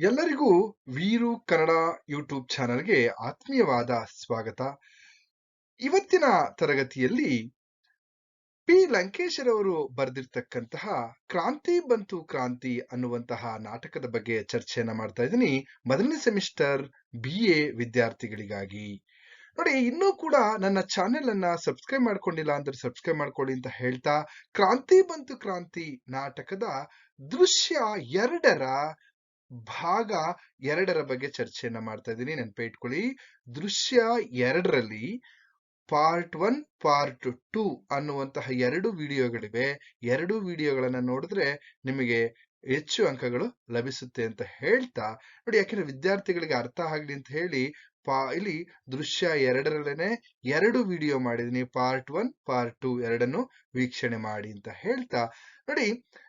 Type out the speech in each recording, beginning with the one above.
ಎಲ್ಲರಿಗೂ ವೀರು ಕನ್ನಡ ಯೂಟ್ಯೂಬ್ ಚಾನಲ್ಗೆ ಆತ್ಮೀಯವಾದ ಸ್ವಾಗತ. ಇವತ್ತಿನ ತರಗತಿಯಲ್ಲಿ ಪಿ. ಲಂಕೇಶ್ ಅವರು ಬರೆದಿರ್ತಕ್ಕಂತಹ ಕ್ರಾಂತಿ ಬಂತು ಕ್ರಾಂತಿ ಅನ್ನುವಂತಹ ನಾಟಕದ ಬಗ್ಗೆ ಚರ್ಚೆಯನ್ನ ಮಾಡ್ತಾ ಇದ್ದೀನಿ. ಮೊದಲನೇ ಸೆಮಿಸ್ಟರ್ ಬಿ. ವಿದ್ಯಾರ್ಥಿಗಳಿಗಾಗಿ. ನೋಡಿ, ಇನ್ನೂ ಕೂಡ ನನ್ನ ಚಾನೆಲ್ ಅನ್ನ ಸಬ್ಸ್ಕ್ರೈಬ್ ಮಾಡ್ಕೊಂಡಿಲ್ಲ ಅಂದ್ರೆ ಸಬ್ಸ್ಕ್ರೈಬ್ ಮಾಡ್ಕೊಳ್ಳಿ ಅಂತ ಹೇಳ್ತಾ ಕ್ರಾಂತಿ ಬಂತು ಕ್ರಾಂತಿ ನಾಟಕದ ದೃಶ್ಯ ಎರಡರ ಭಾಗ ಎರಡರ ಬಗ್ಗೆ ಚರ್ಚೆಯನ್ನ ಮಾಡ್ತಾ ಇದ್ದೀನಿ ನೆನಪೇ ಇಟ್ಕೊಳ್ಳಿ ದೃಶ್ಯ ಎರಡರಲ್ಲಿ ಪಾರ್ಟ್ ಒನ್, ಪಾರ್ಟ್ ಟೂ ಅನ್ನುವಂತಹ ಎರಡು ವಿಡಿಯೋಗಳಿವೆ. ಎರಡು ವಿಡಿಯೋಗಳನ್ನ ನೋಡಿದ್ರೆ ನಿಮಗೆ ಹೆಚ್ಚು ಅಂಕಗಳು ಲಭಿಸುತ್ತೆ ಅಂತ ಹೇಳ್ತಾ, ನೋಡಿ ಯಾಕೆಂದ್ರೆ ವಿದ್ಯಾರ್ಥಿಗಳಿಗೆ ಅರ್ಥ ಆಗ್ಲಿ ಅಂತ ಹೇಳಿ, ಪಾ, ಇಲ್ಲಿ ದೃಶ್ಯ ಎರಡರಲ್ಲೇನೆ ಎರಡು ವಿಡಿಯೋ ಮಾಡಿದೀನಿ ಪಾರ್ಟ್ ಒನ್, ಪಾರ್ಟ್ ಟೂ ಎರಡನ್ನು ವೀಕ್ಷಣೆ ಮಾಡಿ ಅಂತ ಹೇಳ್ತಾ, ನೋಡಿ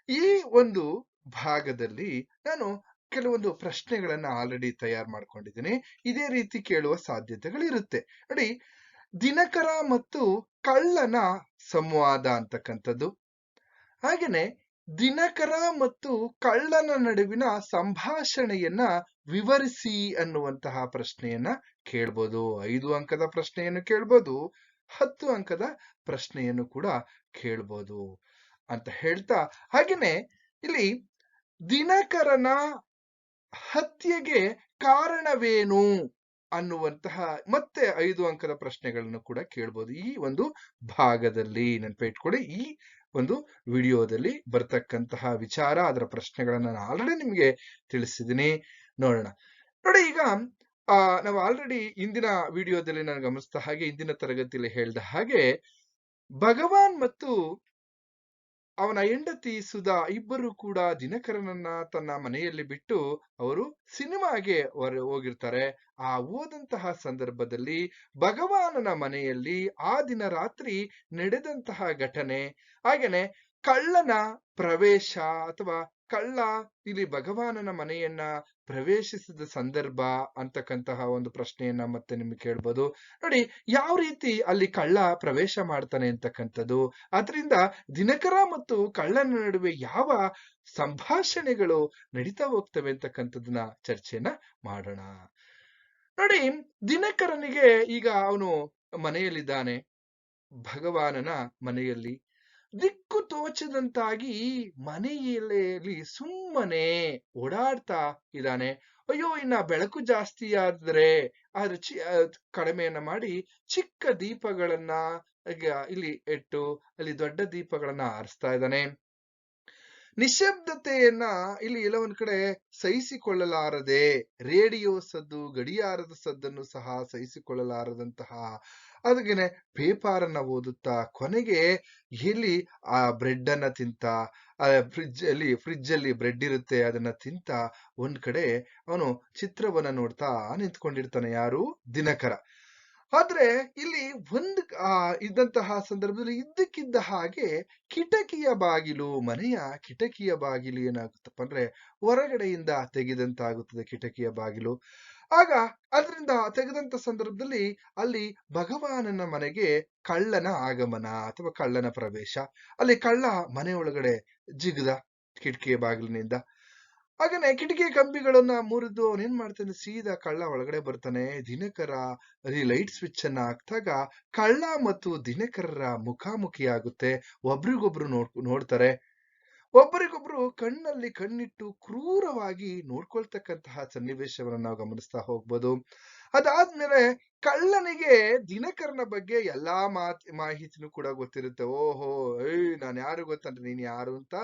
ಈ ಒಂದು ಭಾಗದಲ್ಲಿ ನಾನು ಕೆಲವೊಂದು ಪ್ರಶ್ನೆಗಳನ್ನ ಆಲ್ರೆಡಿ ತಯಾರು ಮಾಡ್ಕೊಂಡಿದ್ದೀನಿ. ಇದೇ ರೀತಿ ಕೇಳುವ ಸಾಧ್ಯತೆಗಳಿರುತ್ತೆ. ನೋಡಿ, ದಿನಕರ ಮತ್ತು ಕಳ್ಳನ ಸಂವಾದ ಅಂತಕ್ಕಂಥದ್ದು. ಹಾಗೇನೆ ದಿನಕರ ಮತ್ತು ಕಳ್ಳನ ನಡುವಿನ ಸಂಭಾಷಣೆಯನ್ನ ವಿವರಿಸಿ ಅನ್ನುವಂತಹ ಪ್ರಶ್ನೆಯನ್ನ ಕೇಳ್ಬೋದು. ಐದು ಅಂಕದ ಪ್ರಶ್ನೆಯನ್ನು ಕೇಳ್ಬೋದು. ಹತ್ತು ಅಂಕದ ಪ್ರಶ್ನೆಯನ್ನು ಕೂಡ ಕೇಳ್ಬೋದು ಅಂತ ಹೇಳ್ತಾ. ಹಾಗೇನೆ ಇಲ್ಲಿ ದಿನಕರನ ಹತ್ಯೆಗೆ ಕಾರಣವೇನು ಅನ್ನುವಂತಹ ಮತ್ತೆ ಐದು ಅಂಕದ ಪ್ರಶ್ನೆಗಳನ್ನು ಕೂಡ ಕೇಳ್ಬೋದು. ಈ ಒಂದು ಭಾಗದಲ್ಲಿ ನೆನಪಿಟ್ಕೊಳ್ಳಿ ಈ ಒಂದು ವಿಡಿಯೋದಲ್ಲಿ ಬರ್ತಕ್ಕಂತಹ ವಿಚಾರ, ಅದರ ಪ್ರಶ್ನೆಗಳನ್ನ ನಾನು ಆಲ್ರೆಡಿ ನಿಮಗೆ ತಿಳಿಸಿದ್ದೀನಿ ನೋಡೋಣ. ನೋಡಿ, ಈಗ, ಆ, ನಾವು ಆಲ್ರೆಡಿ ಇಂದಿನ ವಿಡಿಯೋದಲ್ಲಿ ನಾನು ಗಮನಿಸಿದ ಹಾಗೆ, ಇಂದಿನ ತರಗತಿಯಲ್ಲಿ ಹೇಳಿದ ಹಾಗೆ ಭಗವಾನ್ ಮತ್ತು ಅವನ ಹೆಂಡತಿ ಸುಧಾ ಇಬ್ಬರು ಕೂಡ ದಿನಕರನನ್ನ ತನ್ನ ಮನೆಯಲ್ಲಿ ಬಿಟ್ಟು ಅವರು ಸಿನಿಮಾಗೆ ಹೊರ ಹೋಗಿರ್ತಾರೆ. ಆ ಹೋದಂತಹ ಸಂದರ್ಭದಲ್ಲಿ ಭಗವಾನನ ಮನೆಯಲ್ಲಿ ಆ ದಿನ ರಾತ್ರಿ ನಡೆದಂತಹ ಘಟನೆ. ಹಾಗೇನೆ ಕಳ್ಳನ ಪ್ರವೇಶ ಅಥವಾ ಕಳ್ಳ ಇಲ್ಲಿ ಭಗವಾನನ ಮನೆಯನ್ನ ಪ್ರವೇಶಿಸಿದ ಸಂದರ್ಭ ಅಂತಕ್ಕಂತಹ ಒಂದು ಪ್ರಶ್ನೆಯನ್ನ ಮತ್ತೆ ನಿಮ್ಗೆ ಕೇಳ್ಬೋದು. ನೋಡಿ, ಯಾವ ರೀತಿ ಅಲ್ಲಿ ಕಳ್ಳ ಪ್ರವೇಶ ಮಾಡ್ತಾನೆ ಅಂತಕ್ಕಂಥದ್ದು, ಅದರಿಂದ ದಿನಕರ ಮತ್ತು ಕಳ್ಳನ ನಡುವೆ ಯಾವ ಸಂಭಾಷಣೆಗಳು ನಡೀತಾ ಹೋಗ್ತವೆ ಅಂತಕ್ಕಂಥದ್ದನ್ನ ಚರ್ಚೆಯನ್ನ ಮಾಡೋಣ. ನೋಡಿ, ದಿನಕರನಿಗೆ ಈಗ ಅವನು ಮನೆಯಲ್ಲಿದ್ದಾನೆ, ಭಗವಾನನ ಮನೆಯಲ್ಲಿ. ದಿಕ್ಕು ತೋಚದಂತಾಗಿ ಮನೆಯಲ್ಲಿ ಸುಮ್ಮನೆ ಓಡಾಡ್ತಾ ಇದ್ದಾನೆ. ಅಯ್ಯೋ, ಇನ್ನ ಬೆಳಕು ಜಾಸ್ತಿ ಆದ್ರೆ ಅದ್ರ ಚಿ ಕಡಿಮೆಯನ್ನ ಮಾಡಿ ಚಿಕ್ಕ ದೀಪಗಳನ್ನ ಇಲ್ಲಿ ಇಟ್ಟು ಅಲ್ಲಿ ದೊಡ್ಡ ದೀಪಗಳನ್ನ ಆರಿಸ್ತಾ ಇದ್ದಾನೆ. ನಿಶಬ್ದತೆಯನ್ನ ಇಲ್ಲಿ ಎಲ್ಲ ಒಂದ್ ಕಡೆ ಸಹಿಸಿಕೊಳ್ಳಲಾರದೆ ರೇಡಿಯೋ ಸದ್ದು, ಗಡಿಯಾರದ ಸದ್ದನ್ನು ಸಹ ಸಹಿಸಿಕೊಳ್ಳಲಾರದಂತಹ ಅದಕ್ಕೆ ಪೇಪರ್ ಅನ್ನ ಓದುತ್ತಾ ಕೊನೆಗೆ ಎಲ್ಲಿ ಆ ಬ್ರೆಡ್ ಅನ್ನ ತಿಂತ ಫ್ರಿಜ್ ಅಲ್ಲಿ ಫ್ರಿಜ್ ಅಲ್ಲಿ ಬ್ರೆಡ್ ಇರುತ್ತೆ ಅದನ್ನ ತಿಂತ ಒಂದ್ ಕಡೆ ಅವನು ಚಿತ್ರವನ್ನ ನೋಡ್ತಾ ನಿಂತ್ಕೊಂಡಿರ್ತಾನೆ ಯಾರು? ದಿನಕರ. ಆದ್ರೆ ಇಲ್ಲಿ ಒಂದ್ ಆ ಇದ್ದಂತಹ ಸಂದರ್ಭದಲ್ಲಿ ಇದ್ದಕ್ಕಿದ್ದ ಹಾಗೆ ಕಿಟಕಿಯ ಬಾಗಿಲು, ಮನೆಯ ಕಿಟಕಿಯ ಬಾಗಿಲು ಏನಾಗುತ್ತಪ್ಪ ಅಂದ್ರೆ ಹೊರಗಡೆಯಿಂದ ತೆಗೆದಂತಾಗುತ್ತದೆ ಕಿಟಕಿಯ ಬಾಗಿಲು. ಆಗ ಅದರಿಂದ ತೆಗೆದಂತ ಸಂದರ್ಭದಲ್ಲಿ ಅಲ್ಲಿ ಭಗವಾನನ ಮನೆಗೆ ಕಳ್ಳನ ಆಗಮನ ಅಥವಾ ಕಳ್ಳನ ಪ್ರವೇಶ, ಅಲ್ಲಿ ಕಳ್ಳ ಮನೆ ಒಳಗಡೆ ಜಿಗದ ಕಿಟಕಿಯ ಬಾಗಿಲಿನಿಂದ. ಹಾಗನೆ ಕಿಟಕಿ ಕಂಬಿಗಳನ್ನ ಮುರಿದು ಅವನೇನ್ ಮಾಡ್ತಾನೆ ಸೀದಾ ಕಳ್ಳ ಒಳಗಡೆ ಬರ್ತಾನೆ. ದಿನಕರ ಲೈಟ್ ಸ್ವಿಚ್ ಅನ್ನ ಹಾಕ್ದಾಗ ಕಳ್ಳ ಮತ್ತು ದಿನಕರರ ಮುಖಾಮುಖಿ ಆಗುತ್ತೆ ಒಬ್ರಿಗೊಬ್ರು ನೋಡ್, ನೋಡ್ತಾರೆ. ಒಬ್ಬರಿಗೊಬ್ರು ಕಣ್ಣಲ್ಲಿ ಕಣ್ಣಿಟ್ಟು ಕ್ರೂರವಾಗಿ ನೋಡ್ಕೊಳ್ತಕ್ಕಂತಹ ಸನ್ನಿವೇಶವನ್ನ ನಾವು ಗಮನಿಸ್ತಾ ಹೋಗ್ಬೋದು. ಅದಾದ್ಮೇಲೆ ಕಳ್ಳನಿಗೆ ದಿನಕರನ ಬಗ್ಗೆ ಎಲ್ಲಾ ಮಾತ್, ಮಾಹಿತಿನೂ ಕೂಡ ಗೊತ್ತಿರುತ್ತೆ. ಓಹೋ, ಏಯ್, ನಾನ್ ಯಾರು ಗೊತ್ತಂದ್ರೆ ನೀನ್ ಯಾರು ಅಂತ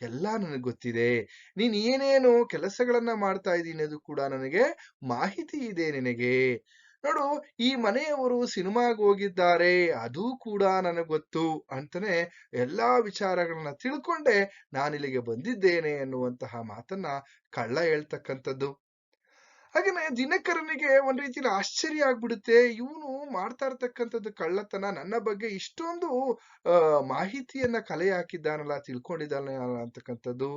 ಎಲ್ಲಾ ನನಗೆ ಗೊತ್ತಿದೆ. ನೀನ್ ಏನೇನು ಕೆಲಸಗಳನ್ನ ಮಾಡ್ತಾ ಇದ್ದೀನಿ ಅದು ಕೂಡ ನನಗೆ ಮಾಹಿತಿ ಇದೆ ನಿನಗೆ. ನೋಡು, ಈ ಮನೆಯವರು ಸಿನಿಮಾಗೆ ಹೋಗಿದ್ದಾರೆ, ಅದು ಕೂಡ ನನಗೆ ಗೊತ್ತು ಅಂತಾನೆ ಎಲ್ಲಾ ವಿಚಾರಗಳನ್ನ ತಿಳ್ಕೊಂಡೆ ನಾನಿಲ್ಲಿಗೆ ಬಂದಿದ್ದೇನೆ ಅನ್ನುವಂತಹ ಮಾತನ್ನ ಕಳ್ಳ ಹೇಳ್ತಕ್ಕಂಥದ್ದು. ಹಾಗೇನೆ ದಿನಕರನಿಗೆ ಒಂದ್ ರೀತಿಯಲ್ಲಿ ಆಶ್ಚರ್ಯ ಆಗ್ಬಿಡುತ್ತೆ. ಇವನು ಮಾಡ್ತಾ ಇರ್ತಕ್ಕಂಥದ್ದು ಕಳ್ಳತನ ನನ್ನ ಬಗ್ಗೆ ಇಷ್ಟೊಂದು ಮಾಹಿತಿಯನ್ನ ಕಲೆ ಹಾಕಿದ್ದಾನಲ್ಲ, ತಿಳ್ಕೊಂಡಿದ್ದಾನೆ ಅಂತಕ್ಕಂಥದ್ದು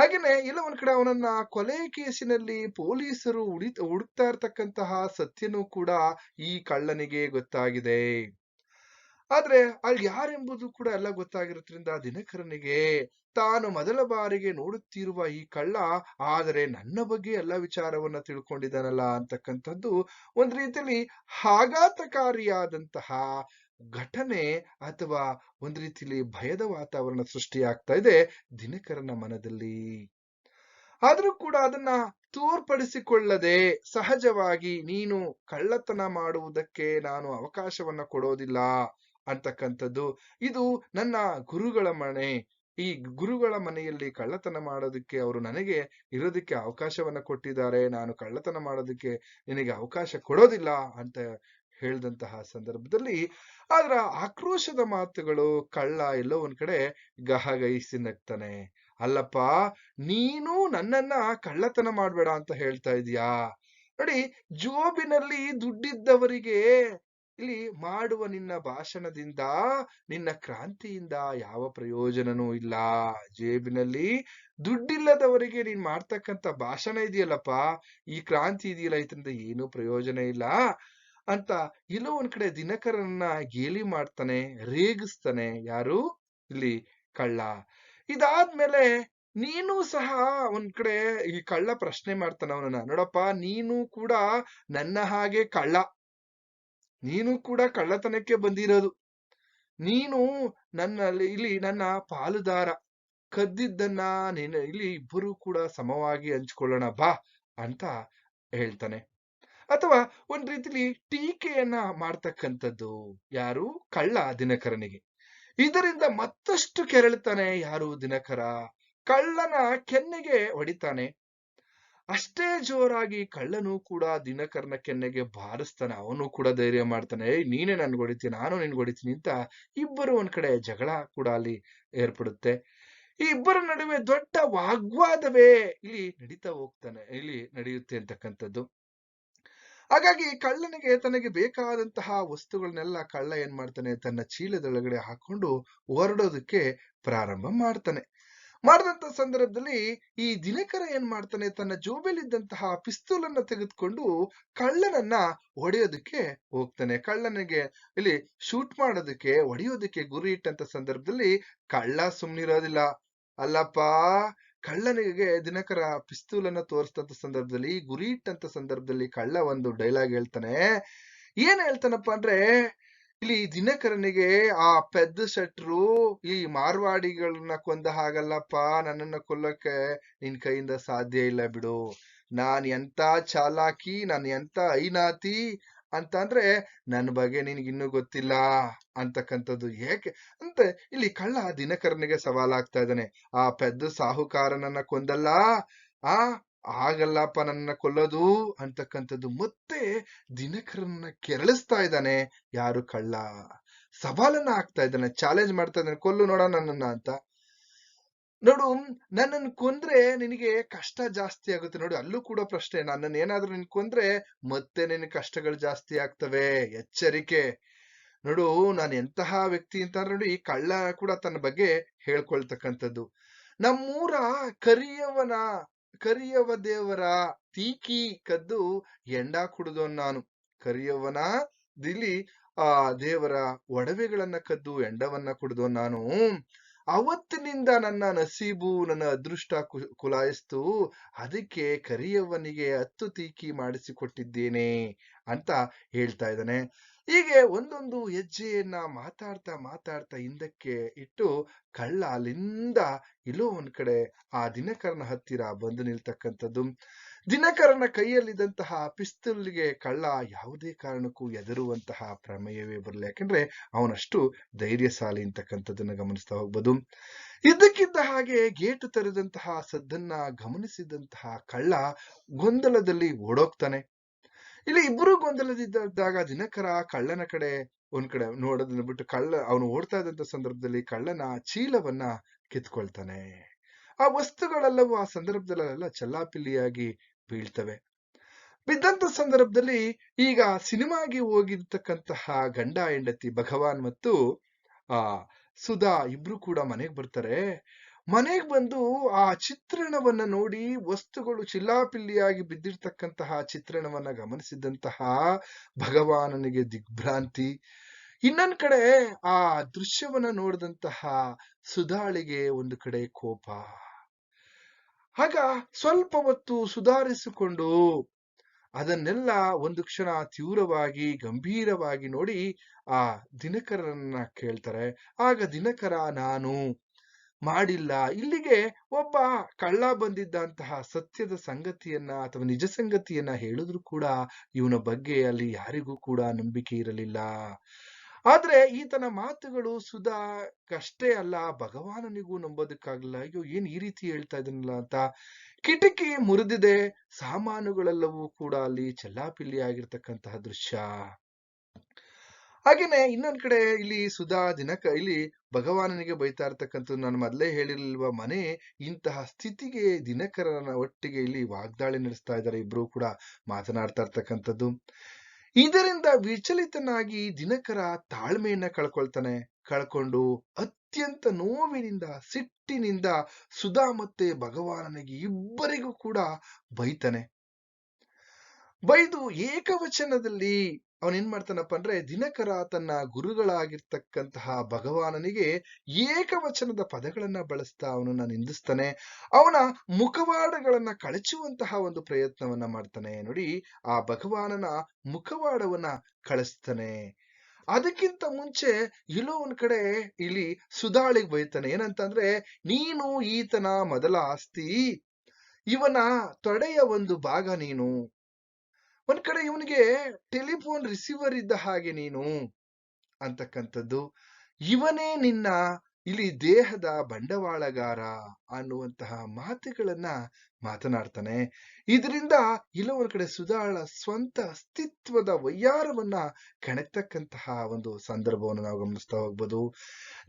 ಹಾಗೇನೆ ಇಲ್ಲ, ಒಂದ್ ಕಡೆ ಅವನನ್ನ ಕೊಲೆ ಕೇಸಿನಲ್ಲಿ ಪೊಲೀಸರು ಹುಡಿ ಹುಡುಕ್ತಾ ಇರ್ತಕ್ಕಂತಹ ಸತ್ಯನೂ ಕೂಡ ಈ ಕಳ್ಳನಿಗೆ ಗೊತ್ತಾಗಿದೆ. ಆದ್ರೆ ಅಲ್ಲಿ ಯಾರೆಂಬುದು ಕೂಡ ಎಲ್ಲ ಗೊತ್ತಾಗಿರೋದ್ರಿಂದ ದಿನಕರನಿಗೆ ತಾನು ಮೊದಲ ಬಾರಿಗೆ ನೋಡುತ್ತಿರುವ ಈ ಕಳ್ಳ ಆದರೆ ನನ್ನ ಬಗ್ಗೆ ಎಲ್ಲ ವಿಚಾರವನ್ನ ತಿಳ್ಕೊಂಡಿದ್ದಾನಲ್ಲ ಅಂತಕ್ಕಂಥದ್ದು ಒಂದ್ ರೀತಿಯಲ್ಲಿ ಆಘಾತಕಾರಿಯಾದಂತಹ ಘಟನೆ ಅಥವಾ ಒಂದು ರೀತಿಯಲ್ಲಿ ಭಯದ ವಾತಾವರಣ ಸೃಷ್ಟಿಯಾಗ್ತಾ ಇದೆ ದಿನಕರನ ಮನದಲ್ಲಿ. ಆದರೂ ಕೂಡ ಅದನ್ನ ತೋರ್ಪಡಿಸಿಕೊಳ್ಳದೆ ಸಹಜವಾಗಿ ನೀನು ಕಳ್ಳತನ ಮಾಡುವುದಕ್ಕೆ ನಾನು ಅವಕಾಶವನ್ನ ಕೊಡೋದಿಲ್ಲ ಅಂತಕ್ಕಂಥದ್ದು ಇದು ನನ್ನ ಗುರುಗಳ ಮನೆ. ಈ ಗುರುಗಳ ಮನೆಯಲ್ಲಿ ಕಳ್ಳತನ ಮಾಡೋದಕ್ಕೆ ಅವರು ನನಗೆ ಇರೋದಕ್ಕೆ ಅವಕಾಶವನ್ನ ಕೊಟ್ಟಿದ್ದಾರೆ. ನಾನು ಕಳ್ಳತನ ಮಾಡೋದಕ್ಕೆ ನಿನಗೆ ಅವಕಾಶ ಕೊಡೋದಿಲ್ಲ ಅಂತ ಹೇಳ್ದಂತಹ ಸಂದರ್ಭದಲ್ಲಿ ಆದ್ರ ಆಕ್ರೋಶದ ಮಾತುಗಳು ಕಳ್ಳ ಎಲ್ಲೋ ಒಂದ್ ಕಡೆ ಗಹಗಹಿಸಿ ನಗ್ತಾನೆ. ಅಲ್ಲಪ್ಪ, ನೀನು ನನ್ನನ್ನ ಕಳ್ಳತನ ಮಾಡ್ಬೇಡ ಅಂತ ಹೇಳ್ತಾ ಇದೀಯಾ ನೋಡಿ, ಜೋಬಿನಲ್ಲಿ ದುಡ್ಡಿದ್ದವರಿಗೆ ಇಲ್ಲಿ ಮಾಡುವ ನಿನ್ನ ಭಾಷಣದಿಂದ, ನಿನ್ನ ಕ್ರಾಂತಿಯಿಂದ ಯಾವ ಪ್ರಯೋಜನನೂ ಇಲ್ಲ. ಜೇಬಿನಲ್ಲಿ ದುಡ್ಡಿಲ್ಲದವರಿಗೆ ನೀನ್ ಮಾಡ್ತಕ್ಕಂತ ಭಾಷಣ ಇದೆಯಲ್ಲಪ್ಪ? ಈ ಕ್ರಾಂತಿ ಇದೆಯಲ್ಲ, ಇದರಿಂದ ಏನು ಪ್ರಯೋಜನ ಇಲ್ಲ. ಅಂತ ಇಲ್ಲೋ ಒಂದ್ ಕಡೆ ದಿನಕರನ್ನ ಗೇಲಿ ಮಾಡ್ತಾನೆ, ರೇಗಿಸ್ತಾನೆ ಯಾರು? ಇಲ್ಲಿ ಕಳ್ಳ. ಇದಾದ್ಮೇಲೆ ನೀನು ಸಹ ಒಂದ್ ಕಡೆ ಈ ಕಳ್ಳ ಪ್ರಶ್ನೆ ಮಾಡ್ತಾನೆ ಅವನನ್ನ. ನೋಡಪ್ಪ, ನೀನು ಕೂಡ ನನ್ನ ಹಾಗೆ ಕಳ್ಳ. ನೀನು ಕೂಡ ಕಳ್ಳತನಕ್ಕೆ ಬಂದಿರೋದು. ನೀನು ನನ್ನ ಇಲ್ಲಿ ನನ್ನ ಪಾಲುದಾರ. ಕದ್ದಿದ್ದನ್ನ ನೀನು, ಇಲ್ಲಿ ಇಬ್ಬರು ಕೂಡ ಸಮವಾಗಿ ಹಂಚ್ಕೊಳ್ಳೋಣ ಬಾ ಅಂತ ಹೇಳ್ತಾನೆ. ಅಥವಾ ಒಂದ್ ರೀತಿಲಿ ಟೀಕೆಯನ್ನ ಮಾಡ್ತಕ್ಕಂಥದ್ದು ಯಾರು? ಕಳ್ಳ ದಿನಕರನಿಗೆ. ಇದರಿಂದ ಮತ್ತಷ್ಟು ಕೆರಳ್ತಾನೆ ಯಾರು ದಿನಕರ? ಕಳ್ಳನ ಕೆನ್ನೆಗೆ ಹೊಡಿತಾನೆ. ಅಷ್ಟೇ ಜೋರಾಗಿ ಕಳ್ಳನು ಕೂಡ ದಿನಕರನ ಕೆನ್ನೆಗೆ ಬಾರಿಸ್ತಾನೆ. ಅವನು ಕೂಡ ಧೈರ್ಯ ಮಾಡ್ತಾನೆ, ಏಯ್, ನೀನೇ ನನ್ಗೆ ಹೊಡಿತೀನಿ ನಾನು ನಿನ್ಗೆ ಹೊಡಿತೀನಿ ಅಂತ ಇಬ್ಬರು ಒಂದ್ ಕಡೆ ಜಗಳ ಕೂಡ ಅಲ್ಲಿ ಏರ್ಪಡುತ್ತೆ. ಈ ಇಬ್ಬರ ನಡುವೆ ದೊಡ್ಡ ವಾಗ್ವಾದವೇ ಇಲ್ಲಿ ನಡೀತಾ ಹೋಗ್ತಾನೆ, ಇಲ್ಲಿ ನಡೆಯುತ್ತೆ ಅಂತಕ್ಕಂಥದ್ದು. ಹಾಗಾಗಿ ಕಳ್ಳನಿಗೆ ತನಗೆ ಬೇಕಾದಂತಹ ವಸ್ತುಗಳನ್ನೆಲ್ಲ ಕಳ್ಳ ಏನ್ ಮಾಡ್ತಾನೆ? ತನ್ನ ಚೀಲದೊಳಗಡೆ ಹಾಕೊಂಡು ಹೊರಡೋದಕ್ಕೆ ಪ್ರಾರಂಭ ಮಾಡ್ತಾನೆ. ಮಾಡಿದಂತ ಸಂದರ್ಭದಲ್ಲಿ ಈ ದಿನಕರ ಏನ್ ಮಾಡ್ತಾನೆ? ತನ್ನ ಜೋಬೆಲಿದ್ದಂತಹ ಪಿಸ್ತೂಲ್ ಅನ್ನ ತೆಗೆದುಕೊಂಡು ಕಳ್ಳನನ್ನ ಹೊಡೆಯೋದಕ್ಕೆ ಹೋಗ್ತಾನೆ. ಕಳ್ಳನಿಗೆ ಇಲ್ಲಿ ಶೂಟ್ ಮಾಡೋದಕ್ಕೆ, ಹೊಡೆಯೋದಕ್ಕೆ ಗುರಿ ಇಟ್ಟಂತ ಸಂದರ್ಭದಲ್ಲಿ ಕಳ್ಳ ಸುಮ್ನಿರೋದಿಲ್ಲ. ಅಲ್ಲಪ್ಪ ಕಳ್ಳನಿಗೆ ದಿನಕರ ಪಿಸ್ತೂಲ್ ಅನ್ನ ತೋರಿಸಿದಂತ ಸಂದರ್ಭದಲ್ಲಿ ಗುರಿ ಇಟ್ಟಂತ ಸಂದರ್ಭದಲ್ಲಿ ಕಳ್ಳ ಒಂದು ಡೈಲಾಗ್ ಹೇಳ್ತಾನೆ. ಏನ್ ಹೇಳ್ತಾನಪ್ಪ ಅಂದ್ರೆ, ಇಲ್ಲಿ ದಿನಕರನಿಗೆ ಆ ಪೆದ್ದ ಶೆಟ್ರು ಈ ಮಾರ್ವಾಡಿಗಳನ್ನ ಕೊಂದ ಹಾಗಲ್ಲಪ್ಪ, ನನ್ನನ್ನ ಕೊಲ್ಲಕ್ಕೆ ನಿನ್ ಕೈಯಿಂದ ಸಾಧ್ಯ ಇಲ್ಲ ಬಿಡು. ನಾನ್ ಎಂತ ಚಾಲಾಕಿ, ನಾನ್ ಎಂತ ಐನಾತಿ ಅಂತ ಅಂದ್ರೆ ನನ್ನ ಬಗ್ಗೆ ನಿನ್ಗಿನ್ನೂ ಗೊತ್ತಿಲ್ಲ ಅಂತಕ್ಕಂಥದ್ದು ಏಕೆ ಅಂತ ಇಲ್ಲಿ ಕಳ್ಳ ದಿನಕರನಿಗೆ ಸವಾಲಾಗ್ತಾ ಇದ್ದಾನೆ. ಆ ಪೆದ್ದ ಸಾಹುಕಾರನನ್ನ ಕೊಂದಲ್ಲ, ಆ ಆಗಲ್ಲಪ್ಪ ನನ್ನ ಕೊಲ್ಲೋದು ಅಂತಕ್ಕಂಥದ್ದು ಮತ್ತೆ ದಿನಕರನ್ನ ಕೆರಳಿಸ್ತಾ ಇದ್ದಾನೆ. ಯಾರು ಕಳ್ಳ? ಸವಾಲನ್ನ ಆಗ್ತಾ ಇದ್ದಾನೆ, ಚಾಲೆಂಜ್ ಮಾಡ್ತಾ ಇದ್ದಾನೆ, ಕೊಲ್ಲು ನೋಡ ನನ್ನನ್ನ ಅಂತ. ನೋಡು, ನನ್ನನ್ನು ಕೊಂದ್ರೆ ನಿನಗೆ ಕಷ್ಟ ಜಾಸ್ತಿ ಆಗುತ್ತೆ. ನೋಡಿ, ಅಲ್ಲೂ ಕೂಡ ಪ್ರಶ್ನೆ, ನನ್ನನ್ನು ಏನಾದ್ರೂ ನಿನ್ ಕೊಂದ್ರೆ ಮತ್ತೆ ನಿನ್ ಕಷ್ಟಗಳು ಜಾಸ್ತಿ ಆಗ್ತವೆ. ಎಚ್ಚರಿಕೆ. ನೋಡು, ನಾನು ಎಂತಹ ವ್ಯಕ್ತಿ ಅಂತ ನೋಡಿ ಕಳ್ಳ ಕೂಡ ತನ್ನ ಬಗ್ಗೆ ಹೇಳ್ಕೊಳ್ತಕ್ಕಂಥದ್ದು. ನಮ್ಮೂರ ಕರಿಯವನ, ಕರಿಯವ ದೇವರ ತೀಕಿ ಕದ್ದು ಎಂಡ ಕುಡಿದೋ ನಾನು. ಕರಿಯವನ ದಿಲಿ ಆ ದೇವರ ಒಡವೆಗಳನ್ನ ಕದ್ದು, ಎಂಡವನ್ನ ಕುಡಿದೋ ನಾನು. ಅವತ್ತಿನಿಂದ ನನ್ನ ನಸೀಬು ನನ್ನ ಅದೃಷ್ಟ ಕುಲಾಯಿಸ್ತು. ಅದಕ್ಕೆ ಕರಿಯವನಿಗೆ ಹತ್ತು ತೀಕಿ ಮಾಡಿಸಿಕೊಟ್ಟಿದ್ದೇನೆ ಅಂತ ಹೇಳ್ತಾ ಇದ್ದಾನೆ. ಹೀಗೆ ಒಂದೊಂದು ಹೆಜ್ಜೆಯನ್ನ ಮಾತಾಡ್ತಾ ಮಾತಾಡ್ತಾ ಹಿಂದಕ್ಕೆ ಇಟ್ಟು ಕಳ್ಳ ಅಲ್ಲಿಂದ ಇಲ್ಲೋ ಒಂದ್ ಕಡೆ ಆ ದಿನಕರನ ಹತ್ತಿರ ಬಂದು ನಿಲ್ತಕ್ಕಂಥದ್ದು. ದಿನಕರನ ಕೈಯಲ್ಲಿದ್ದಂತಹ ಪಿಸ್ತೂಲ್ಗೆ ಕಳ್ಳ ಯಾವುದೇ ಕಾರಣಕ್ಕೂ ಎದರುವಂತಹ ಪ್ರಮೇಯವೇ ಬರಲಿ. ಯಾಕಂದ್ರೆ ಅವನಷ್ಟು ಧೈರ್ಯಶಾಲಿ ಅಂತಕ್ಕಂಥದ್ದನ್ನ ಗಮನಿಸ್ತಾ ಹೋಗ್ಬೋದು. ಇದಕ್ಕಿದ್ದ ಹಾಗೆ ಗೇಟು ತೆರೆದಂತಹ ಸದ್ದನ್ನ ಗಮನಿಸಿದಂತಹ ಕಳ್ಳ ಗೊಂದಲದಲ್ಲಿ ಓಡೋಗ್ತಾನೆ. ಇಲ್ಲಿ ಇಬ್ಬರು ಗೊಂದಲದಿದ್ದಾಗ ದಿನಕರ ಕಳ್ಳನ ಕಡೆ, ಒಂದ್ ಕಡೆ ನೋಡೋದನ್ನ ಬಿಟ್ಟು ಕಳ್ಳ, ಅವನು ಓಡ್ತಾ ಇದ್ದಂತ ಸಂದರ್ಭದಲ್ಲಿ ಕಳ್ಳನ ಚೀಲವನ್ನ ಕಿತ್ಕೊಳ್ತಾನೆ. ಆ ವಸ್ತುಗಳೆಲ್ಲವೂ ಆ ಸಂದರ್ಭದಲ್ಲೆಲ್ಲ ಚಲ್ಲಾಪಿಲ್ಲಿಯಾಗಿ ಬೀಳ್ತವೆ. ಬಿದ್ದಂತ ಸಂದರ್ಭದಲ್ಲಿ ಈಗ ಸಿನಿಮಾಗೆ ಹೋಗಿರ್ತಕ್ಕಂತಹ ಗಂಡ, ಹೆಂಡತಿ, ಭಗವಾನ್ ಮತ್ತು, ಆ, ಸುಧಾ ಇಬ್ರು ಕೂಡ ಮನೆಗೆ ಬರ್ತಾರೆ. ಮನೆಗ್ ಬಂದು ಆ ಚಿತ್ರಣವನ್ನ ನೋಡಿ ವಸ್ತುಗಳು ಚಿಲ್ಲಾಪಿಲ್ಲಿಯಾಗಿ ಬಿದ್ದಿರ್ತಕ್ಕಂತಹ ಚಿತ್ರಣವನ್ನ ಗಮನಿಸಿದಂತಹ ಭಗವಾನನಿಗೆ ದಿಗ್ಭ್ರಾಂತಿ. ಇನ್ನೊಂದ್ ಕಡೆ ಆ ದೃಶ್ಯವನ್ನ ನೋಡಿದಂತಹ ಸುಧಾಳಿಗೆ ಒಂದು ಕಡೆ ಕೋಪ. ಆಗ ಸ್ವಲ್ಪ ಹೊತ್ತು ಸುಧಾರಿಸಿಕೊಂಡು ಅದನ್ನೆಲ್ಲ ಒಂದು ಕ್ಷಣ ತೀವ್ರವಾಗಿ, ಗಂಭೀರವಾಗಿ ನೋಡಿ ಆ ದಿನಕರನ್ನ ಕೇಳ್ತಾರೆ. ಆಗ ದಿನಕರ, ನಾನು ಮಾಡಿಲ್ಲ. ಇಲ್ಲಿಗೆ ಒಬ್ಬ ಕಳ್ಳ ಬಂದಿದ್ದಂತಹ ಸತ್ಯದ ಸಂಗತಿಯನ್ನ ಅಥವಾ ನಿಜ ಸಂಗತಿಯನ್ನ ಹೇಳಿದ್ರು ಕೂಡ ಇವನ ಬಗ್ಗೆ ಅಲ್ಲಿ ಯಾರಿಗೂ ಕೂಡ ನಂಬಿಕೆ ಇರಲಿಲ್ಲ. ಆದ್ರೆ ಈತನ ಮಾತುಗಳು ಸುಧಾ ಅಷ್ಟೇ ಅಲ್ಲ. ಭಗವಾನನಿಗೂ ನಂಬೋದಕ್ಕಾಗಲ್ಲ. ಅಯ್ಯೋ, ಏನ್ ಈ ರೀತಿ ಹೇಳ್ತಾ ಇದನ್ನಲ್ಲ ಅಂತ. ಕಿಟಕಿ ಮುರಿದಿದೆ. ಸಾಮಾನುಗಳೆಲ್ಲವೂ ಕೂಡ ಅಲ್ಲಿ ಚೆಲ್ಲಾಪಿಲ್ಲಿ ಆಗಿರ್ತಕ್ಕಂತಹ ದೃಶ್ಯ. ಹಾಗೇನೆ ಇನ್ನೊಂದ್ ಕಡೆ ಇಲ್ಲಿ ಸುಧಾ ದಿನಕ, ಇಲ್ಲಿ ಭಗವಾನನಿಗೆ ಬೈತಾ ಇರ್ತಕ್ಕಂಥದ್ದು ನಾನು ಮೊದಲೇ ಹೇಳಿರ್ಲಿಲ್ವ? ಮನೆ ಇಂತಹ ಸ್ಥಿತಿಗೆ ದಿನಕರನ ಒಟ್ಟಿಗೆ ಇಲ್ಲಿ ವಾಗ್ದಾಳಿ ನಡೆಸ್ತಾ ಇದ್ದಾರೆ. ಇಬ್ರು ಕೂಡ ಮಾತನಾಡ್ತಾ ಇರ್ತಕ್ಕಂಥದ್ದು. ಇದರಿಂದ ವಿಚಲಿತನಾಗಿ ದಿನಕರ ತಾಳ್ಮೆಯನ್ನ ಕಳ್ಕೊಳ್ತಾನೆ. ಕಳ್ಕೊಂಡು ಅತ್ಯಂತ ನೋವಿನಿಂದ, ಸಿಟ್ಟಿನಿಂದ ಸುಧಾ ಮತ್ತೆ ಭಗವಾನನಿಗೆ ಇಬ್ಬರಿಗೂ ಕೂಡ ಬೈತಾನೆ. ಬೈದು ಏಕವಚನದಲ್ಲಿ ಅವನ್ ಏನ್ ಮಾಡ್ತಾನಪ್ಪ ಅಂದ್ರೆ ದಿನಕರ ತನ್ನ ಗುರುಗಳಾಗಿರ್ತಕ್ಕಂತಹ ಭಗವಾನನಿಗೆ ಏಕವಚನದ ಪದಗಳನ್ನ ಬಳಸ್ತಾ ಅವನನ್ನ ನಿಂದಿಸ್ತಾನೆ. ಅವನ ಮುಖವಾಡಗಳನ್ನ ಕಳಚುವಂತಹ ಒಂದು ಪ್ರಯತ್ನವನ್ನ ಮಾಡ್ತಾನೆ. ನೋಡಿ, ಆ ಭಗವಾನನ ಮುಖವಾಡವನ್ನ ಕಳಿಸ್ತಾನೆ. ಅದಕ್ಕಿಂತ ಮುಂಚೆ ಎಲ್ಲೋ ಒಂದ್ ಕಡೆ ಇಲ್ಲಿ ಸುಧಾಳಿಗ್ ಬೈತಾನೆ. ಏನಂತಂದ್ರೆ, ನೀನು ಈತನ ಮೊದಲ ಆಸ್ತಿ. ಇವನ ತೊಡೆಯ ಒಂದು ಭಾಗ ನೀನು. ಒಂದ್ ಕಡೆ ಇವನಿಗೆ ಟೆಲಿಫೋನ್ ರಿಸೀವರ್ ಇದ್ದ ಹಾಗೆ ನೀನು ಅಂತಕ್ಕಂಥದ್ದು. ಇವನೇ ನಿನ್ನ ಇಲ್ಲಿ ದೇಹದ ಬಂಡವಾಳಗಾರ. ಅನ್ನುವಂತಹ ಮಾತುಗಳನ್ನ ಮಾತನಾಡ್ತಾನೆ. ಇದರಿಂದ ಇಲ್ಲ ಒಂದ್ ಕಡೆ ಸುಧಾಳ ಸ್ವಂತ ಅಸ್ತಿತ್ವದ ವೈಯಾರವನ್ನ ಕೆಣಕ್ತಕ್ಕಂತಹ ಒಂದು ಸಂದರ್ಭವನ್ನು ನಾವು ಗಮನಿಸ್ತಾ ಹೋಗ್ಬೋದು.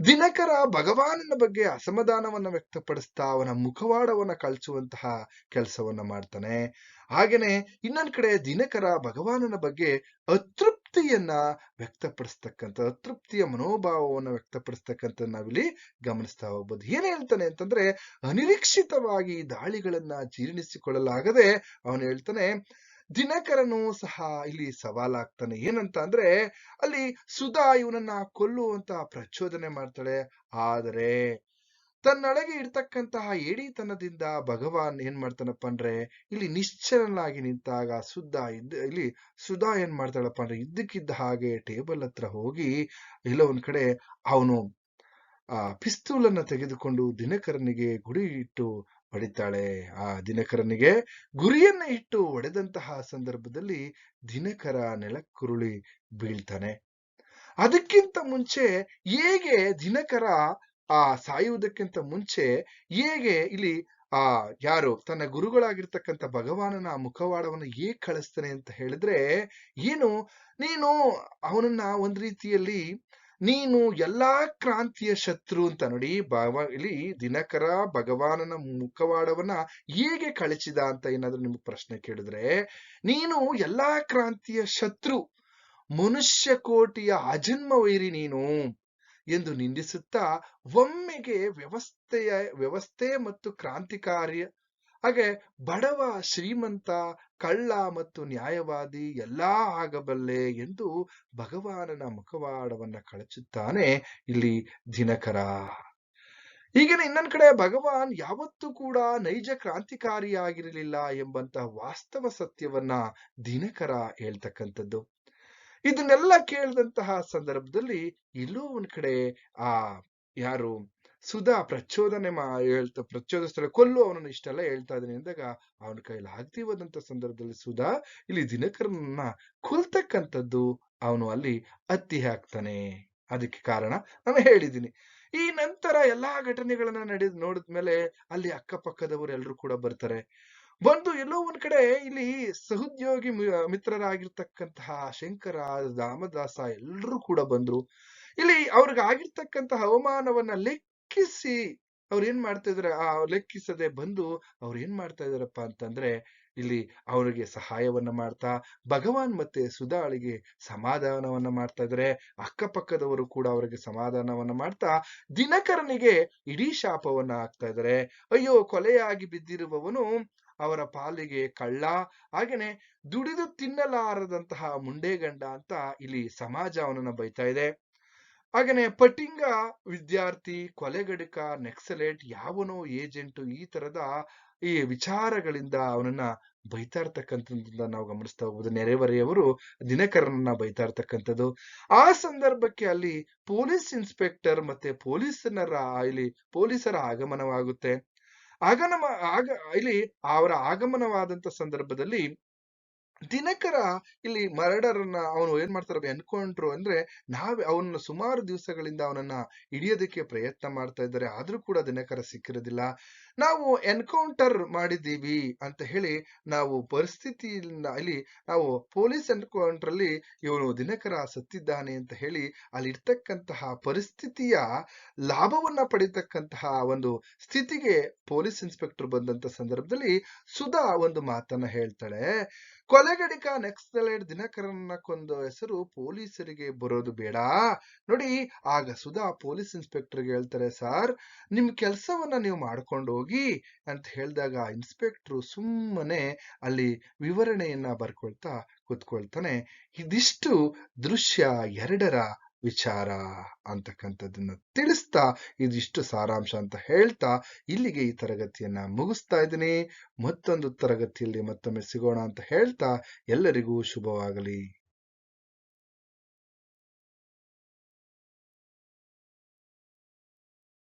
ದಿನಕರ ಭಗವಾನನ ಬಗ್ಗೆ ಅಸಮಾಧಾನವನ್ನ ವ್ಯಕ್ತಪಡಿಸ್ತಾ ಅವನ ಮುಖವಾಡವನ್ನ ಕಳಿಸುವಂತಹ ಕೆಲಸವನ್ನ ಮಾಡ್ತಾನೆ. ಹಾಗೇನೆ ಇನ್ನೊಂದ್ ಕಡೆ ದಿನಕರ ಭಗವಾನನ ಬಗ್ಗೆ ಅತೃಪ್ತಿಯನ್ನ ವ್ಯಕ್ತಪಡಿಸ್ತಕ್ಕಂಥ, ಅತೃಪ್ತಿಯ ಮನೋಭಾವವನ್ನ ವ್ಯಕ್ತಪಡಿಸ್ತಕ್ಕಂಥ ನಾವಿಲ್ಲಿ ಗಮನಿಸ್ತಾ ಹೋಗ್ಬೋದು. ಏನ್ ಹೇಳ್ತಾನೆ ಅಂತಂದ್ರೆ ಅನಿರೀಕ್ಷಿತವಾಗಿ ದಾಳಿಗಳನ್ನ ಜೀರ್ಣಿಸಿಕೊಳ್ಳಲಾಗದೆ ಅವನು ಹೇಳ್ತಾನೆ, ದಿನಕರನು ಸಹ ಇಲ್ಲಿ ಸವಾಲಾಗ್ತಾನೆ. ಏನಂತ ಅಂದ್ರೆ, ಅಲ್ಲಿ ಸುಧಾ ಇವನನ್ನ ಕೊಲ್ಲುವಂತ ಪ್ರಚೋದನೆ ಮಾಡ್ತಾಳೆ. ಆದರೆ, ತನ್ನೊಳಗೆ ಇರ್ತಕ್ಕಂತಹ ಏಡಿತನದಿಂದ ಭಗವಾನ್ ಏನ್ ಮಾಡ್ತಾನಪ್ಪ ಅಂದ್ರೆ, ಇಲ್ಲಿ ನಿಶ್ಚಲನಾಗಿ ನಿಂತಾಗ ಸುದ್ದ ಇದ್ದ, ಇಲ್ಲಿ ಸುಧಾ ಏನ್ ಮಾಡ್ತಾಳಪ್ಪ ಅಂದ್ರೆ, ಇದ್ದಕ್ಕಿದ್ದ ಹಾಗೆ ಟೇಬಲ್ ಹತ್ರ ಹೋಗಿ ಇಲ್ಲ ಒಂದ್ ಕಡೆ ಅವನು ಆ ಪಿಸ್ತೂಲನ್ನ ತೆಗೆದುಕೊಂಡು ದಿನಕರನಿಗೆ ಗುರಿ ಇಟ್ಟು ಹೊಡಿತಾಳೆ ಆ ದಿನಕರನಿಗೆ ಗುರಿಯನ್ನ ಇಟ್ಟು ಹೊಡೆದಂತಹ ಸಂದರ್ಭದಲ್ಲಿ ದಿನಕರ ನೆಲಕ್ಕುರುಳಿ ಬೀಳ್ತಾನೆ. ಅದಕ್ಕಿಂತ ಮುಂಚೆ ಹೇಗೆ ದಿನಕರ ಆ ಸಾಯುವುದಕ್ಕಿಂತ ಮುಂಚೆ ಹೇಗೆ ಇಲ್ಲಿ ಆ ಯಾರು ತನ್ನ ಗುರುಗಳಾಗಿರ್ತಕ್ಕಂಥ ಭಗವಾನನ ಮುಖವಾಡವನ್ನು ಹೇಗೆ ಕಳಿಸ್ತಾನೆ ಅಂತ ಹೇಳಿದ್ರೆ, ಏನು, ನೀನು ಅವನನ್ನ ಒಂದ್ ರೀತಿಯಲ್ಲಿ ನೀನು ಎಲ್ಲಾ ಕ್ರಾಂತಿಯ ಶತ್ರು ಅಂತ ನೋಡಿ ಭವ ಇಲ್ಲಿ ದಿನಕರ ಭಗವಾನನ ಮುಖವಾಡವನ್ನ ಹೇಗೆ ಕಳಚಿದ ಅಂತ ಏನಾದ್ರೂ ನಿಮ್ಗೆ ಪ್ರಶ್ನೆ ಕೇಳಿದ್ರೆ, ನೀನು ಎಲ್ಲಾ ಕ್ರಾಂತಿಯ ಶತ್ರು, ಮನುಷ್ಯ ಕೋಟಿಯ ಅಜನ್ಮ ವೈರಿ ನೀನು ಎಂದು ನಿಂದಿಸುತ್ತಾ ಒಮ್ಮೆಗೆ ವ್ಯವಸ್ಥೆಯ ವ್ಯವಸ್ಥೆ ಮತ್ತು ಕ್ರಾಂತಿಕಾರ್ಯ ಹಾಗೆ ಬಡವ, ಶ್ರೀಮಂತ, ಕಳ್ಳ ಮತ್ತು ನ್ಯಾಯವಾದಿ ಎಲ್ಲಾ ಆಗಬಲ್ಲೆ ಎಂದು ಭಗವಾನನ ಮುಖವಾಡವನ್ನ ಕಳಚುತ್ತಾನೆ ಇಲ್ಲಿ ದಿನಕರ. ಈಗಿನ ಇನ್ನೊಂದ್ ಕಡೆ ಭಗವಾನ್ ಯಾವತ್ತೂ ಕೂಡ ನೈಜ ಕ್ರಾಂತಿಕಾರಿಯಾಗಿರಲಿಲ್ಲ ಎಂಬಂತಹ ವಾಸ್ತವ ಸತ್ಯವನ್ನ ದಿನಕರ ಹೇಳ್ತಕ್ಕಂಥದ್ದು. ಇದನ್ನೆಲ್ಲ ಕೇಳಿದಂತಹ ಸಂದರ್ಭದಲ್ಲಿ ಇಲ್ಲೂ ಒಂದ್ ಕಡೆ ಆ ಯಾರು ಸುಧಾ ಪ್ರಚೋದನೆ ಮಾ, ಹೇಳ್ತಾ ಪ್ರಚೋದಿಸ್ತಾಳೆ ಕೊಲ್ಲು ಅವನನ್ನು ಇಷ್ಟೆಲ್ಲ ಹೇಳ್ತಾ ಇದ್ದಾನೆ ಅಂದಾಗ ಅವನ ಕೈಲಿ ಆಗ್ತಿವದಂತ ಸಂದರ್ಭದಲ್ಲಿ ಸುಧಾ ಇಲ್ಲಿ ದಿನಕರನನ್ನ ಕೊಲ್ತಕ್ಕಂಥದ್ದು ಅವನು ಅಲ್ಲಿ ಅತ್ತಿ ಹಾಕ್ತಾನೆ. ಅದಕ್ಕೆ ಕಾರಣ ನಾನು ಹೇಳಿದ್ದೀನಿ. ಈ ನಂತರ ಎಲ್ಲಾ ಘಟನೆಗಳನ್ನ ನಡೆದ್ ನೋಡಿದ್ಮೇಲೆ ಅಲ್ಲಿ ಅಕ್ಕಪಕ್ಕದವರು ಎಲ್ರು ಕೂಡ ಬರ್ತಾರೆ. ಬಂದು ಎಲ್ಲೋ ಒಂದ್ ಕಡೆ ಇಲ್ಲಿ ಸಹೋದ್ಯೋಗಿ ಮಿತ್ರರಾಗಿರ್ತಕ್ಕಂತಹ ಶಂಕರ, ರಾಮದಾಸ ಎಲ್ರೂ ಕೂಡ ಬಂದ್ರು. ಇಲ್ಲಿ ಅವ್ರಿಗೆ ಆಗಿರ್ತಕ್ಕಂತಹ ಅವಮಾನವನ್ನ ಲೆಕ್ಕಿಸಿ ಅವ್ರು ಏನ್ ಮಾಡ್ತಾ ಇದಾರೆ? ಆ ಲೆಕ್ಕಿಸದೆ ಬಂದು ಅವ್ರು ಏನ್ ಮಾಡ್ತಾ ಇದಾರಪ್ಪ ಅಂತಂದ್ರೆ, ಇಲ್ಲಿ ಅವರಿಗೆ ಸಹಾಯವನ್ನ ಮಾಡ್ತಾ, ಭಗವಾನ್ ಮತ್ತೆ ಸುಧಾಳಿಗೆ ಸಮಾಧಾನವನ್ನ ಮಾಡ್ತಾ ಇದ್ರೆ. ಅಕ್ಕಪಕ್ಕದವರು ಕೂಡ ಅವರಿಗೆ ಸಮಾಧಾನವನ್ನ ಮಾಡ್ತಾ, ದಿನಕರನಿಗೆ ಇಡೀ ಶಾಪವನ್ನ ಹಾಕ್ತಾ ಇದ್ರೆ. ಅಯ್ಯೋ, ಕೊಲೆಯಾಗಿ ಬಿದ್ದಿರುವವನು ಅವರ ಪಾಲಿಗೆ ಕಳ್ಳ, ಹಾಗೇನೆ ದುಡಿದು ತಿನ್ನಲಾರದಂತಹ ಮುಂಡೇಗಂಡ ಅಂತ ಇಲ್ಲಿ ಸಮಾಜ ಅವನನ್ನ ಬೈತಾ ಇದೆ. ಹಾಗೇನೆ ಪಟಿಂಗ ವಿದ್ಯಾರ್ಥಿ, ಕೊಲೆಗಡಕ, ನೆಕ್ಸಲೇಟ್ ಯಾವನೋ ಏಜೆಂಟ್ ಈ ತರದ ಈ ವಿಚಾರಗಳಿಂದ ಅವನನ್ನ ಬೈತಾ ಇರ್ತಕ್ಕಂಥದ್ದನ್ನ ನಾವು ಗಮನಿಸ್ತಾ ಹೋಗ್ಬೋದು. ನೆರೆಹೊರೆಯವರು ದಿನಕರನನ್ನ ಬೈತಾ ಇರ್ತಕ್ಕಂಥದ್ದು ಆ ಸಂದರ್ಭಕ್ಕೆ ಅಲ್ಲಿ ಪೊಲೀಸ್ ಇನ್ಸ್ಪೆಕ್ಟರ್ ಮತ್ತೆ ಪೊಲೀಸನರ ಇಲ್ಲಿ ಪೊಲೀಸರ ಆಗಮನವಾಗುತ್ತೆ. ಆಗಮ ಆಗ ಇಲ್ಲಿ ಅವರ ಆಗಮನವಾದಂತ ಸಂದರ್ಭದಲ್ಲಿ ದಿನಕರ ಇಲ್ಲಿ ಮರ್ಡರನ್ನ ಅವನು ಏನ್ ಮಾಡ್ತಾರೆ ಅನ್ಕೊಂಡ್ರು ಅಂದ್ರೆ ನಾವೇ ಅವನ್ನ ಸುಮಾರು ದಿವಸಗಳಿಂದ ಅವನನ್ನ ಹಿಡಿಯೋದಕ್ಕೆ ಪ್ರಯತ್ನ ಮಾಡ್ತಾ ಇದ್ದಾರೆ. ಆದ್ರೂ ಕೂಡ ದಿನಕರ ಸಿಕ್ಕಿರೋದಿಲ್ಲ. ನಾವು ಎನ್ಕೌಂಟರ್ ಮಾಡಿದ್ದೀವಿ ಅಂತ ಹೇಳಿ ನಾವು ಪರಿಸ್ಥಿತಿಯಿಂದ ಅಲ್ಲಿ ನಾವು ಪೊಲೀಸ್ ಎನ್ಕೌಂಟರ್ ಅಲ್ಲಿ ಇವನು ದಿನಕರ ಸತ್ತಿದ್ದಾನೆ ಅಂತ ಹೇಳಿ ಅಲ್ಲಿ ಇರ್ತಕ್ಕಂತಹ ಪರಿಸ್ಥಿತಿಯ ಲಾಭವನ್ನ ಪಡಿತಕ್ಕಂತಹ ಒಂದು ಸ್ಥಿತಿಗೆ ಪೊಲೀಸ್ ಇನ್ಸ್ಪೆಕ್ಟರ್ ಬಂದಂತ ಸಂದರ್ಭದಲ್ಲಿ ಸುಧಾ ಒಂದು ಮಾತನ್ನ ಹೇಳ್ತಾಳೆ. ಕೊಲೆಗಡಿಕ ನೆಕ್ಸಲೈಟ್ ದಿನಕರನ್ನ ಕೊಂದ ಹೆಸರು ಪೊಲೀಸರಿಗೆ ಬರೋದು ಬೇಡ. ನೋಡಿ, ಆಗ ಸುಧಾ ಪೊಲೀಸ್ ಇನ್ಸ್ಪೆಕ್ಟರ್ಗೆ ಹೇಳ್ತಾರೆ, ಸರ್, ನಿಮ್ ಕೆಲಸವನ್ನ ನೀವು ಮಾಡ್ಕೊಂಡು ಹೋಗಿ ಅಂತ ಹೇಳಿದಾಗ ಇನ್ಸ್ಪೆಕ್ಟ್ರು ಸುಮ್ಮನೆ ಅಲ್ಲಿ ವಿವರಣೆಯನ್ನ ಬರ್ಕೊಳ್ತಾ ಕೂತ್ಕೊಳ್ತಾನೆ. ಇದಿಷ್ಟು ದೃಶ್ಯ ಎರಡರ ವಿಚಾರ ಅಂತಕ್ಕಂಥದ್ದನ್ನು ತಿಳಿಸ್ತಾ ಇದಿಷ್ಟು ಸಾರಾಂಶ ಅಂತ ಹೇಳ್ತಾ ಇಲ್ಲಿಗೆ ಈ ತರಗತಿಯನ್ನು ಮುಗಿಸ್ತಾ ಇದ್ದೀನಿ. ಮತ್ತೊಂದು ತರಗತಿಯಲ್ಲಿ ಮತ್ತೊಮ್ಮೆ ಸಿಗೋಣ ಅಂತ ಹೇಳ್ತಾ ಎಲ್ಲರಿಗೂ ಶುಭವಾಗಲಿ.